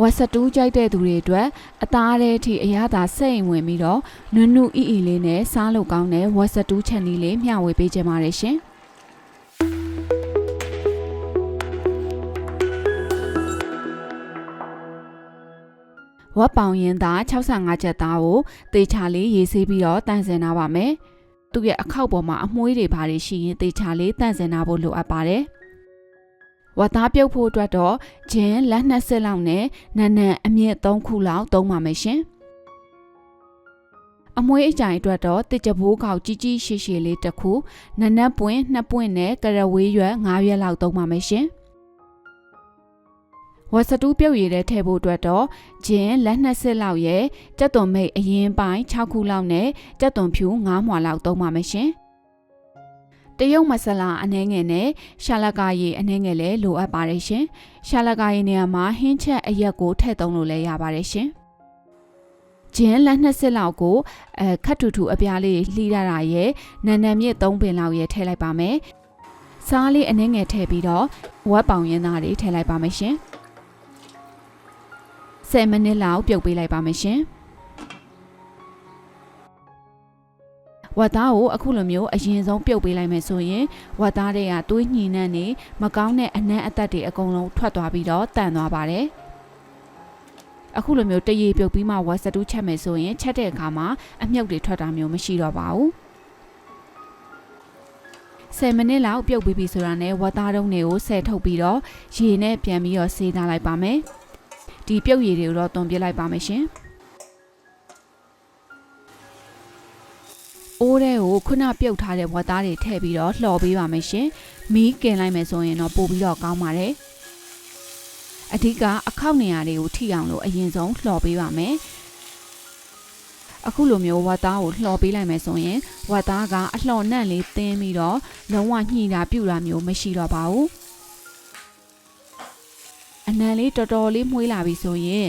ဝက်စတူးကြိုက်တဲ့သူတွေအတွက်အသားတဲ့အထိအရသာစိတ်ဝင်ပြီးတော့နွနုအီအီလေးနဲ့စားလို့ကောင်းတဲ့ဝက်စတူးချက်နီးလေးမျှဝေပေးကြပါရရှင်ဝက်ပောင်ရင်သား65ချက်သားကိုတေချာလေးရေးဆေးပြီးတော့တန့်စင်ထားပါမယ်။သူ့ရဲ့အခောက်ပေါ်မှာအမွှေးတွေဘာတွေရှိရင်တေချာလေးတန့်စင်ထားဖို့လိုအပ်ပါတယ်။ ဝက်သားပြုတ်ဖို့အတွက်တော့ဂျင်းလက်နှစ်စက်လောက်နဲ့နန်းနန်းအမြင့်3ခုလောက်သုံးပါမယ်ရှင်။အမွှေးအကြိုင်အတွက်တော့တစ်ကြဘိုးကောက်ကြီးကြီးရှည်ရှည်လေးတစ်ခုနန်းနန်းပွင့်နှစ်ပွင့်နဲ့ကရဝေးရွက်9ရွက်လောက်သုံးပါမယ်ရှင်။ဝက်စတူးပြုတ်ရည်တဲ့ထည့်ဖို့အတွက်တော့ဂျင်းလက်နှစ်စက်လောက်ရဲ့ကြက်သွန်မိတ်အရင်ပိုင်း6ခုလောက်နဲ့ကြက်သွန်ဖြူ9မွှာလောက်သုံးပါမယ်ရှင်။ တရုတ်မဆလာအနှဲငယ်နဲ့ရှာလကာရည်အနှဲငယ်လည်းလိုအပ်ပါတယ်ရှင်။ရှာလကာရည်နေရာမှာဟင်းချက်အရက်ကိုထည့်သုံးလို့လည်းရပါတယ်ရှင်။ဂျင်းလက်နှစ်စက်လောက်ကိုအဲခတ်ထူထူအပြားလေးလှီးရတာရဲ့နန်နံမြစ်3ပင်လောက်ရဲ့ထည့်လိုက်ပါမယ်။စားလေးအနှဲငယ်ထည့်ပြီးတော့ဝက်ပောင်ရင်းသားတွေထည့်လိုက်ပါမယ်ရှင်။10မိနစ်လောက်ပြုတ်ပေးလိုက်ပါမယ်ရှင် ဝတ်သားကိုအခုလိုမျိုးအရင်ဆုံးပြုတ်ပေးလိုက်မယ်ဆိုရင်ဝတ်သားတွေကသွေးညှိနှံ့နေမကောင်းတဲ့အနံ့အသက်တွေအကုန်လုံးထွက်သွားပြီးတော့တန့်သွားပါတယ်အခုလိုမျိုးတရေပြုတ်ပြီးမှဝတ်စတူးချက်မယ်ဆိုရင်ချက်တဲ့အခါမှာအမြုပ်တွေထွက်တာမျိုးမရှိတော့ပါဘူး10မိနစ်လောက်ပြုတ်ပြီးပြီဆိုတာနဲ့ဝတ်သားတုံးတွေကိုဆယ်ထုတ်ပြီးတော့ရေနဲ့ပြန်ပြီးတော့ဆေးသားလိုက်ပါမယ်ဒီပြုတ်ရည်တွေကိုတော့တွန်ပြစ်လိုက်ပါမယ်ရှင် အိုးထဲကိုခုနပြုတ်ထားတဲ့ဝတ်သားတွေထည့်ပြီးတော့လှော်ပေးပါမယ်ရှင်မီးကင်လိုက်မယ်ဆိုရင်တော့ပို့ပြီးတော့ကောင်းပါတယ်အဓိကအခောက်နေရာတွေကိုထိအောင်လို့အရင်ဆုံးလှော်ပေးပါမယ်အခုလိုမျိုးဝတ်သားကိုလှော်ပေးလိုက်မယ်ဆိုရင်ဝတ်သားကအလှော်နန့်လေးတင်းပြီးတော့လုံးဝညှိတာပြူတာမျိုးမရှိတော့ပါဘူးအနံလေးတော်တော်လေးမှုေးလာပြီဆိုရင်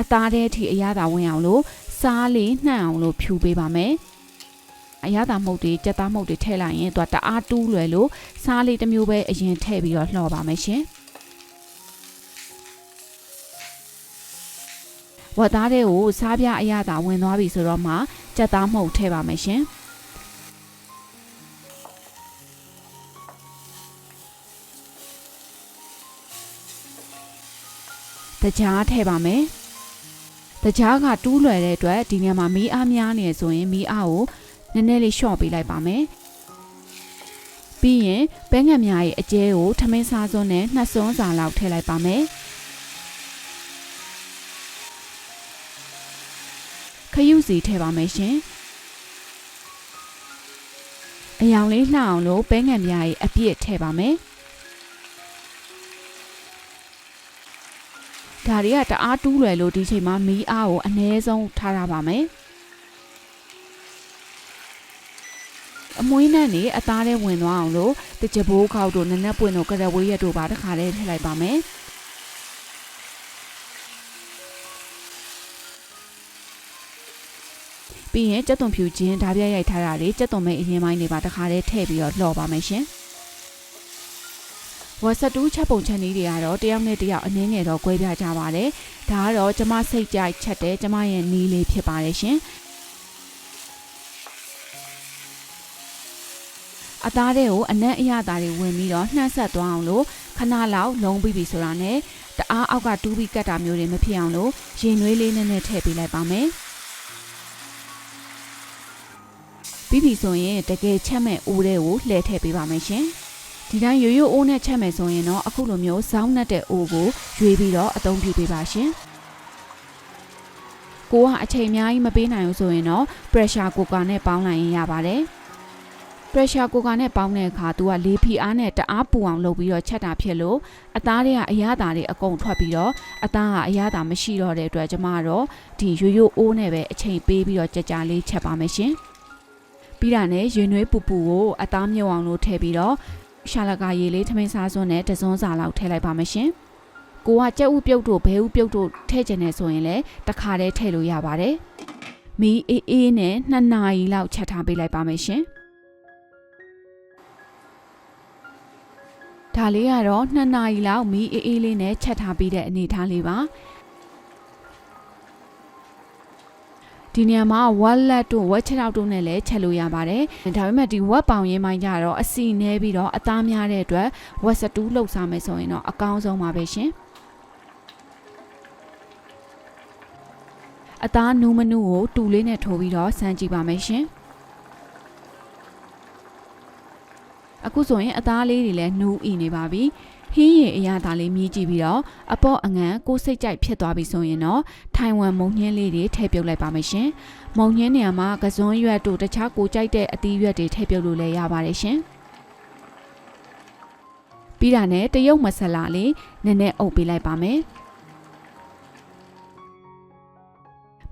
အသားထဲထိအရသာဝင်အောင်လို့စားလေးနှံ့အောင်လို့ဖြူပေးပါမယ် အရသာမှုတ်တွေကြက်သားမှုတ်တွေထည့်လိုက်ရင်သူကတအားတူးလွယ်လို့စားလေးတစ်မျိုးပဲအရင်ထည့်ပြီးတော့လှော်ပါမယ်ရှင်ဝတ်သားတွေကိုစားပြအရသာဝင်သွားပြီဆိုတော့မှကြက်သားမှုတ်ထည့်ပါမယ်ရှင်တကြားထည့်ပါမယ်။တကြားကတူးလွယ်တဲ့အတွက်ဒီနေရာမှာမီးအားများနေဆိုရင်မီးအားကို နည်းနည်းလေးလျှော့ပေးလိုက်ပါမယ်။ပြီးရင်ပဲငံများရဲ့အကျဲကိုထမင်းစားစွန်းနဲ့နှစ်စွန်းစာလောက်ထည့်လိုက်ပါမယ်။ခရုစီထည့်ပါမယ်ရှင်။အယောင်လေးလှအောင်လို့ပဲငံများရဲ့အပြည့်ထည့်ပါမယ်။ဒါတွေကတအားတူးလွယ်လို့ဒီချိန်မှာမီးအားကိုအနည်းဆုံးထားရပါမယ် အမွှေးနဲ့နေအသားထဲဝင်သွားအောင်လို့တကြဘိုးခောက်တို့နနက်ပွင့်တို့ကရဝေးရက်တို့ပါတခါတည်းထည့်လိုက်ပါမယ်ပြီးရင်ကြက်သွန်ဖြူချင်းဓာပြရိုက်ထားတာတွေကြက်သွန်မဲအရင်ပိုင်းတွေပါတခါတည်းထည့်ပြီးတော့လှော်ပါမယ်ရှင်ဝက်စတူးချက်ပုံချက်နည်းတွေကတော့တယောက်နဲ့တယောက်အနည်းငယ်တော့꿰ပြကြပါတယ်။ဒါကတော့ကျမစိတ်ကြိုက်ချက်တဲ့ကျမရဲ့နီးလေးဖြစ်ပါတယ်ရှင်။ အသားတွေကိုအနက်အရသာတွေဝင်ပြီးတော့နှမ်းဆက်သွားအောင်လို့ခဏလောက်လုံးပြီးပြီဆိုတာနဲ့တအားအောက်ကတူးပြီးကတ်တာမျိုးတွေမဖြစ်အောင်လို့ရင်နွေးလေးနဲ့နဲ့ထည့်ပေးလိုက်ပါမယ်။ပြီးပြီဆိုရင်တကယ်ချက်မဲ့အိုးတွေကိုလှည့်ထည့်ပေးပါမယ်ရှင်။ဒီတိုင်းရိုးရိုးအိုးနဲ့ချက်မယ်ဆိုရင်တော့အခုလိုမျိုးဇောင်းနှက်တဲ့အိုးကိုရွေးပြီးတော့အသုံးပြုပေးပါရှင်ကိုကအချိန်အများကြီးမပေးနိုင်ဘူးဆိုရင်တော့ pressure cooker နဲ့ပေါင်းလိုက်ရင်ရပါတယ် pressure cooker နဲ့ပေါင်းတဲ့အခါ तू ကလေးဖီအားနဲ့တအားပူအောင်လုပ်ပြီးတော့ချက်တာဖြစ်လို့အသားတွေကအရသာတွေအကုန်ထွက်ပြီးတော့အသားကအရသာမရှိတော့တဲ့အတွက်ကျမကတော့ဒီရိုးရိုးအိုးနဲ့ပဲအချိန်ပေးပြီးတော့ကြကြလေးချက်ပါမယ်ရှင်ပြီးတာနဲ့ရင်နွေးပူပူကိုအသားမြုပ်အောင်လို့ထည့်ပြီးတော့ရှာလကာရည်လေးထမင်းစားစွန်းနဲ့တစွန်းစာလောက်ထည့်လိုက်ပါမရှင်။ကိုကကြက်ဥပြုတ်တို့ဘဲဥပြုတ်တို့ထည့်ကျင်နေဆိုရင်လည်းတခါတည်းထည့်လို့ရပါတယ်။မီးအေးအေးနဲ့2နာရီလောက်ချက်ထားပေးလိုက်ပါမယ်ရှင်။ ဒါလေးကတော့2နာရီလောက်မီးအေးအေးလေးနဲ့ချက်ထားပြီးတဲ့အနေအထားလေးပါဒီနေရာမှာ wallet တို့ watch out တို့နဲ့လည်းချက်လို့ရပါတယ်။ဒါပေမဲ့ဒီ watt ပေါင်ရင်းပိုင်းကြတော့အစီနဲပြီးတော့အသားများတဲ့အတွက် watt 2လောက်စားမယ်ဆိုရင်တော့အကောင်းဆုံးပါပဲရှင်။အသားနူးမနူးကိုတူလေးနဲ့ထိုးပြီးတော့စမ်းကြည့်ပါမယ်ရှင်။ အခုဆိုရင်အသားလေးတွေလည်းနူးဤနေပါပြီဟင်းရည်အရာသားလေးမြည်ကြည့်ပြီးတော့အပေါ့အငန်ကိုယ်စိတ်ကြိုက်ဖြစ်သွားပြီဆိုရင်တော့ထိုင်ဝမ်မုံညင်းလေးတွေထည့်ပြုတ်လိုက်ပါမယ်ရှင်မုံညင်းနေရာမှာကစွန်းရွက်တို့တခြားကိုကြိုက်တဲ့အသီးရွက်တွေထည့်ပြုတ်လို့လည်းရပါတယ်ရှင်ပြီးတာနဲ့တရုတ်မဆလာလေးနည်းနည်းအုပ်ပေးလိုက်ပါမယ်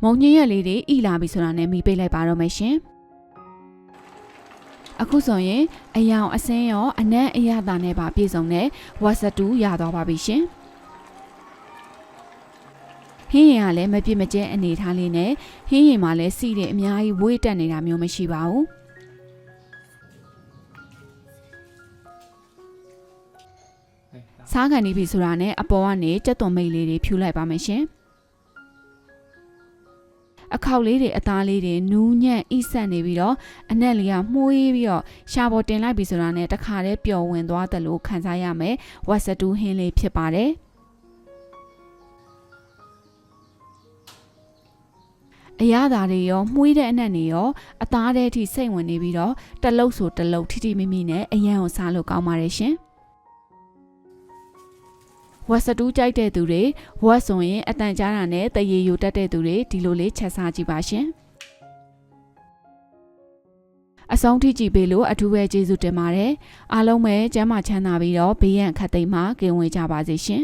မုံညင်းရက်လေးတွေဣလာပြီဆိုတာနဲ့မိပိတ်လိုက်ပါတော့မယ်ရှင် အခုဆိုရင်အယောင်အစင်းရောအနက်အရသာနဲ့ပါပြည့်စုံတဲ့ဝတ်စတူရသွားပါပြီရှင်ဟင်းရင်ကလည်းမပြစ်မကျဲအနေထားလေးနဲ့ဟင်းရင်မှာလည်းစီတဲ့အများကြီးဝေးတက်နေတာမျိုးမရှိပါဘူးစားကန်နေပြီဆိုတာနဲ့အပေါ်ကနေကြက်သွန်မိတ်လေးတွေဖြူလိုက်ပါမယ်ရှင် အခောက်လေးတွေအသားလေးတွေနူးညံ့ဣဆက်နေပြီးတော့အနက်လေးကမှုေးပြီးတော့ရှာပေါ်တင်လိုက်ပြီဆိုတာနဲ့တခါတည်းပျော်ဝင်သွားတယ်လို့ခံစားရမယ်ဝက်စတူးဟင်းလေးဖြစ်ပါတယ်အရသာတွေရောမှုေးတဲ့အနက်တွေရောအသားတဲ့အထိစိတ်ဝင်နေပြီးတော့တလုတ်ဆိုတလုတ်ထိထိမိမိနဲ့အရန်ကိုစားလို့ကောင်းပါတယ်ရှင် ဝက်စတူးကြိုက်တဲ့သူတွေဝက်ဆိုရင်အတန်ကြားတာနဲ့တရေယူတက်တဲ့သူတွေဒီလိုလေးချက်စားကြည့်ပါရှင်အဆုံးထိကြည့်ပေးလို့အထူးပဲကျေးဇူးတင်ပါတယ်အားလုံးပဲကျမ်းမာချမ်းသာပြီးတော့ဘေးရန်ခတ်သိမ်းမှကင်ဝေးကြပါစေရှင်